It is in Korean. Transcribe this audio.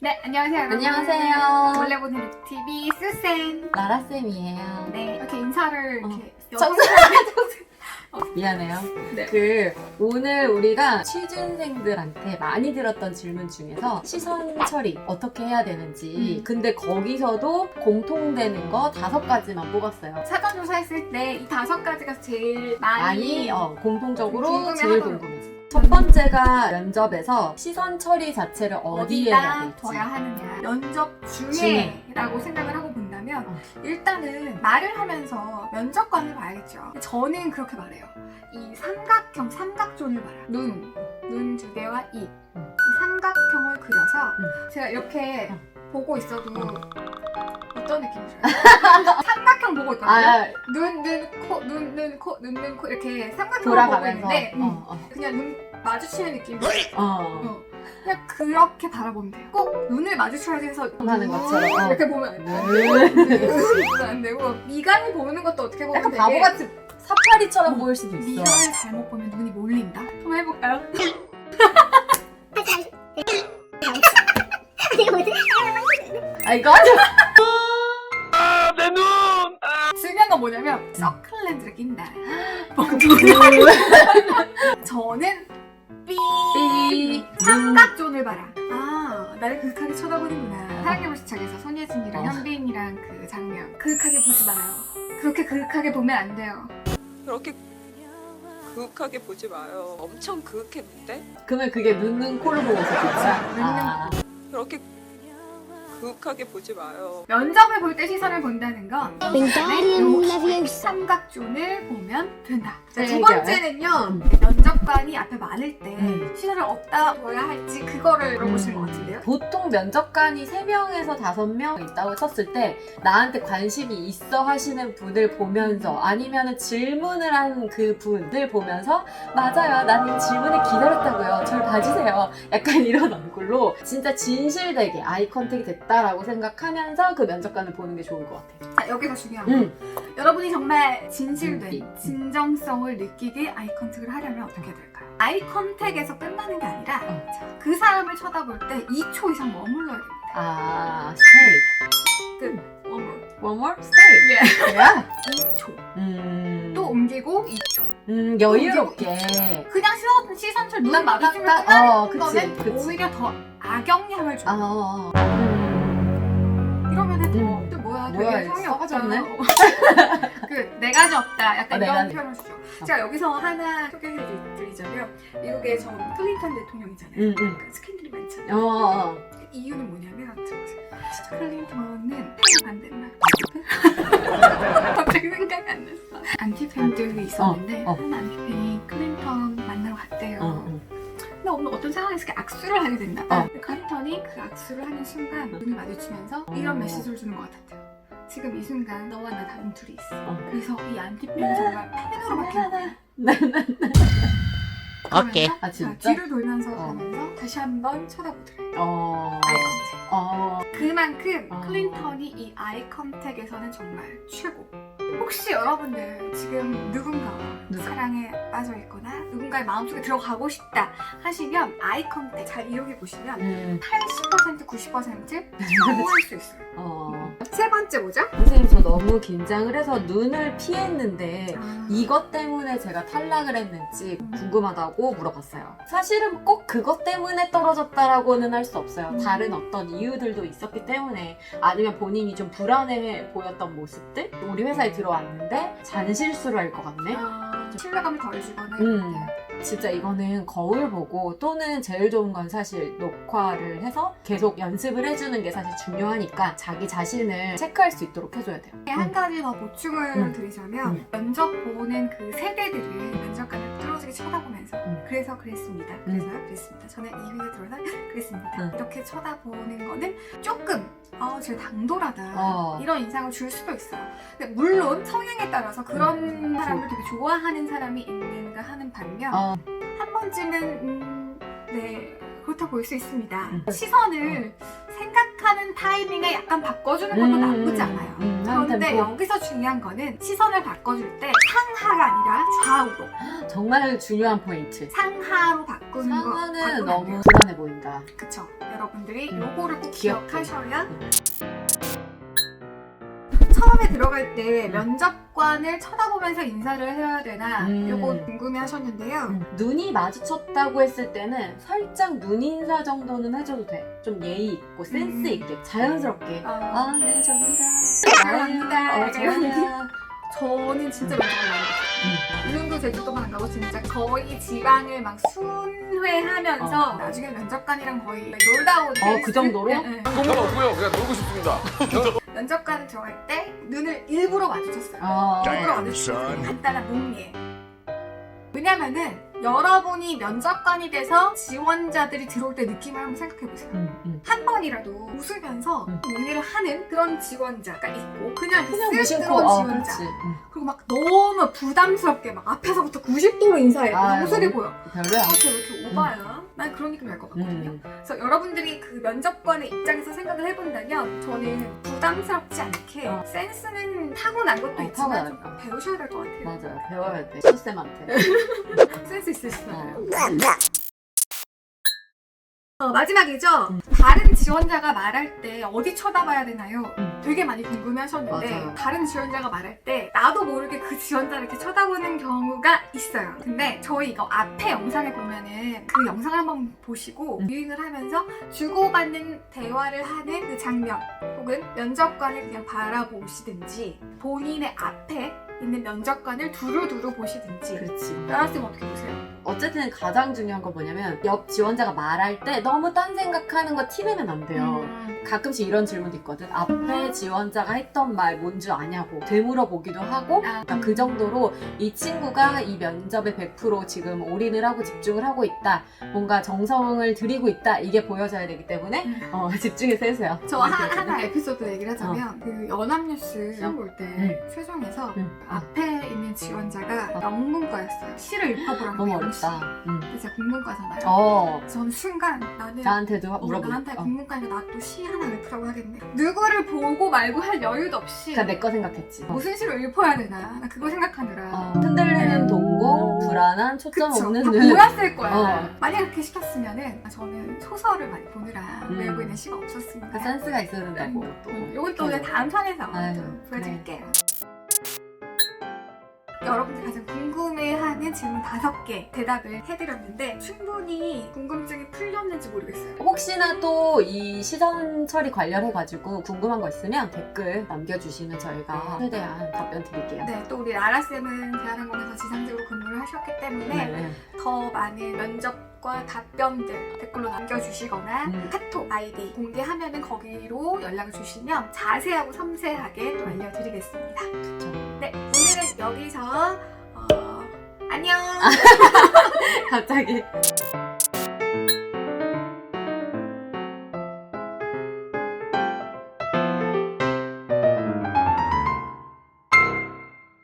네, 안녕하세요. 여러분. 안녕하세요. 원래 보는 TV 수쌤. 라라쌤이에요. 네, 이렇게 인사를 어. 이렇게 정수 미안해요. 네. 그 오늘 우리가 취준생들한테 많이 들었던 질문 중에서 시선 처리 어떻게 해야 되는지 음. 근데 거기서도 공통되는 거 다섯 가지만 뽑았어요. 사전 조사했을 때 이 다섯 가지가 제일 많이, 많이 어, 공통적으로 궁금해하더라고요. 제일 궁금했어요. 첫 번째가 면접에서 시선 처리 자체를 어디에 어디다. 둬야 하느냐. 면접 중에. 중에라고 생각을 하고 본다면 어. 일단은 말을 하면서 면접관을 봐야겠죠. 저는 그렇게 말해요. 이 삼각형 삼각존을 봐라. 눈, 눈 두 개와 입. 음. 이 삼각형을 그려서 음. 제가 이렇게 어. 보고 있어도 어. 어떤 느낌이 들어요? 삼각형 보고 있거든요. 아, 눈, 눈, 코, 눈, 눈, 코, 눈, 눈, 코 이렇게 삼각형을 보고 돌아가면서 있는데 음, 어, 그냥 눈 마주치는 느낌. 어, 어. 어. 그냥 그렇게 바라보면 돼요. 꼭 눈을 마주쳐야지 해서 하는 것처럼, 어. 이렇게 보면 안 돼요. 네. 보면 안 되고 미간을 보는 것도 어떻게 보면 약간 되게 바보같이 사파리처럼 어, 보일 수도 있어. 미간을 잘못 보면 눈이 몰린다. 한번 해볼까요? 아 이거 하지 중요한 건 뭐냐면 서클 렌즈를 낀다. 저는 삐 삐. 삼각존을 봐라. 아 나를 그윽하게 쳐다보는구나. 사랑의 시착에서 손예진이랑 어. 현빈이랑 그 장면 그윽하게 보지 말아요. 그렇게 그윽하게 보면 안 돼요. 그렇게 그윽하게 보지 마요. 엄청 그윽했는데? 그러면 그게 눈는 코를 보고서 진짜. 아, 그렇게 그윽하게 보지 마요. 면접을 볼 때 시선을 본다는 건 Wingardium Leviosa. 삼각존을 보면 된다. 자, 네, 두 번째는요. 음. 면접관이 앞에 많을 때 음. 시선을 어디다 둬야 할지 그거를 물어보시는 것 같은데요. 보통 면접관이 3명에서 5명 있다고 쳤을 때 나한테 관심이 있어 하시는 분을 보면서 아니면 질문을 한 그 분을 보면서 맞아요 나는 질문을 기다렸다고요 절 봐주세요 약간 이런 얼굴로 진짜 진실되게 아이 컨택이 됐다 라고 생각하면서 그 면접관을 보는 게 좋을 것 같아요 자, 여기가 중요한 거. 음. 여러분이 정말 진실된 음. 진정성을 느끼게 아이 컨택을 하려면 어떻게 해야 될까요? 아이 컨택에서 끝나는 게 아니라 어. 자, 그 사람을 쳐다볼 때 2초 이상 머물러야 됩니다. 아 stay 끝. 머물. one more stay 예. yeah. 2초. 음. 또 옮기고 2초. 음, 여유롭게 그냥 시선, 시선철 눈 딱, 마주치면 딱, 끝나는 어, 그치, 거는 그치. 오히려 더 악영향을 줘요. 아, 어, 어. 음. 더, 음. 또 뭐야, 뭐야, 되게 썩어졌네? 없다. 그, 네 가지 없다. 약간 어, 네 이런 가지. 표현을 쓰죠. 제가 여기서 하나 소개해드리자면, 미국의 전 클린턴 대통령이잖아요. 음, 음. 그 스캔들이 많잖아요. 어, 어, 어. 그 이유는 뭐냐면, 들어보세요. 클린턴은 팬 반대말. 갑자기 생각이 안 났어. 안티팬들이 있었는데, 어, 어. 한 안티팬이 클린턴 만나러 갔대요. 어, 어. 근데 어느 어떤 상황에서 이렇게 악수를 하게 봐. 어. 근데 클린턴이 그 악수를 하는 순간 눈을 마주치면서 이런 어. 메시지를 주는 것 같았대요. 지금 이 순간 너와 나 다른 둘이 있어. 어. 그래서 이 안티팬이 정말 팬으로 거야. 오케이. 아, 자, 진짜? 뒤를 돌면서 어. 가면서 다시 한번 쳐다보더래. 어. 아이 컨택. 어. 그만큼 어. 클린턴이 이 아이 컨택에서는 정말 최고. 혹시 여러분들 지금 누군가와 누가? 사랑에 빠져 있거나 누군가의 마음속에 들어가고 싶다 하시면 아이 컨택 잘 이용해 보시면 음. 80% 90% 성공할 수 있어요. 어. 세 번째 뭐죠? 선생님, 저 너무 긴장을 해서 눈을 피했는데, 아, 이것 때문에 제가 탈락을 했는지 궁금하다고 물어봤어요. 사실은 꼭 그것 때문에 떨어졌다라고는 할 수 없어요. 음. 다른 어떤 이유들도 있었기 때문에 아니면 본인이 좀 불안해 보였던 모습들? 우리 회사에 들어왔는데 잔실수를 할 것 같네? 아, 신뢰감을 덜 주거나 음. 진짜 이거는 거울 보고 또는 제일 좋은 건 사실 녹화를 해서 계속 연습을 해주는 게 사실 중요하니까 자기 자신을 체크할 수 있도록 해줘야 돼요. 한 가지 더 보충을 음. 드리자면 음. 면접 보는 그 세대들을 면접관을 뚫어지게 쳐다보면서 음. 그래서 그랬습니다. 그래서 그랬습니다. 저는 이 회사에 들어서 그랬습니다. 음. 이렇게 쳐다보는 거는 조금 어, 제 당돌하다 어. 이런 인상을 줄 수도 있어요. 근데 물론 성향에 따라서 그런 음. 사람을 되게 좋아하는 사람이 있는가 하는 반면 어. 한 번쯤은 음, 네 그렇다 보일 수 있습니다. 음. 시선을 시작하는 타이밍에 약간 바꿔주는 것도 나쁘지 않아요. 음, 한 그런데 템포. 여기서 중요한 거는 시선을 바꿔줄 때 상하가 아니라 좌우로 정말 중요한 포인트. 상하로 바꾸는 거 상하는 바꾸면 안 너무. 불안해 보인다. 그쵸 여러분들이 음, 요거를 꼭 귀엽게. 기억하셔야 음. 처음에 들어갈 때 음. 면접 관을 쳐다보면서 인사를 해야 되나 음. 요거 궁금해 하셨는데요 음, 눈이 마주쳤다고 했을 때는 살짝 눈 인사 정도는 해줘도 돼. 좀 예의 있고 센스 음. 있게 자연스럽게. 어, 아, 네, 접니다. 감사합니다. 어, 저요. 저는 진짜 면접을 많이 봤어요 이 정도 제주도만 안 가고 진짜 거의 지방을 막 순회하면서 어. 나중에 면접관이랑 거의 놀다 오는 어, 그 정도로? 네, 네. 전 없고요. 그냥 놀고 싶습니다. 면접관 들어갈 때 눈을 일부러 마주쳤어요 아, 일부러 마주쳤어요 간단한 농예 왜냐면은 여러분이 면접관이 돼서 지원자들이 들어올 때 느낌을 한번 생각해보세요 음, 음. 한 번이라도 웃으면서 음. 논의를 하는 그런 지원자가 있고 그냥, 그냥 쓱 무심코, 들어온 어, 지원자 그렇지. 음. 그리고 막 너무 부담스럽게 막 앞에서부터 90도로 인사해 아유, 너무 보여 별로야. 아, 쟤왜 이렇게 오바야? 난 그런 느낌이 날것 같거든요 음. 그래서 여러분들이 그 면접관의 입장에서 생각을 해본다면 저는 부담스럽지 않게 어. 센스는 타고난 것도 어, 있지만 좀 타고나니까. 배우셔야 될 것 같아요 맞아요. 배워야 돼. 쇼쌤한테. 센스 있으시잖아요 어. 어, 마지막이죠. 음. 다른 지원자가 말할 때 어디 쳐다봐야 되나요? 음. 되게 많이 궁금해하셨는데 맞아요. 다른 지원자가 말할 때 나도 모르게 그 지원자를 이렇게 쳐다보는 경우가 있어요. 근데 저희 이거 앞에 영상에 보면은 그 영상을 한번 보시고 음. 유행을 하면서 주고받는 대화를 하는 그 장면 혹은 면접관을 그냥 바라보시든지 본인의 앞에 있는 면접관을 두루두루 보시든지 그렇지. 따라쌤 어떻게 보세요? 어쨌든 가장 중요한 건 뭐냐면 옆 지원자가 말할 때 너무 딴 생각하는 거 티내면 안 돼요. 음. 가끔씩 이런 질문도 있거든. 앞에 지원자가 했던 말 뭔 줄 아냐고 되물어 보기도 하고 아, 그러니까 그 정도로 이 친구가 이 면접에 100% 지금 올인을 하고 집중을 하고 있다. 뭔가 정성을 들이고 있다. 이게 보여져야 되기 때문에 음. 어, 집중해서 해주세요. 저 하, 하나 에피소드 얘기를 하자면 그 연합뉴스 시험 볼때 음. 최종에서 음. 앞에 있는 지원자가 어. 영문과였어요. 시를 읽어보라는 너무. 어렵다. 음. 근데 제가 국문과잖아요. 어, 전 순간 나는 나한테도 어, 물어보. 나한테 어. 국문과니까 나또 시 하나 읊으라고 하겠네. 누구를 보고 말고 할 여유도 없이 그러니까 내 거 생각했지. 어. 무슨 시를 읊어야 되나 나 그거 생각하느라 어, 흔들리는 동공, 불안한 초점 그쵸 없는 다 눈. 보였을 거야 어. 만약 그렇게 시켰으면은 저는 소설을 많이 보느라 음. 외우고 있는 시가 없었습니다 그 센스가 있어야 된다고 또. 음, 요건 또 이제 다음 편에서 아유, 또 보여드릴게요. 여러분들 가장 궁금해하는 질문 다섯 개 대답을 해드렸는데 충분히 궁금증이 풀렸는지 모르겠어요. 혹시나 또 이 시선 처리 관련해가지고 궁금한 거 있으면 댓글 남겨주시면 저희가 최대한 답변 드릴게요. 네, 또 우리 라라쌤은 대한항공에서 지상직으로 근무를 하셨기 때문에 네. 더 많은 면접과 답변들 댓글로 남겨주시거나 음. 카톡 아이디 공개하면은 거기로 연락을 주시면 자세하고 섬세하게 또 알려드리겠습니다. 그쵸. 네, 오늘은 여기서 어, 안녕. 갑자기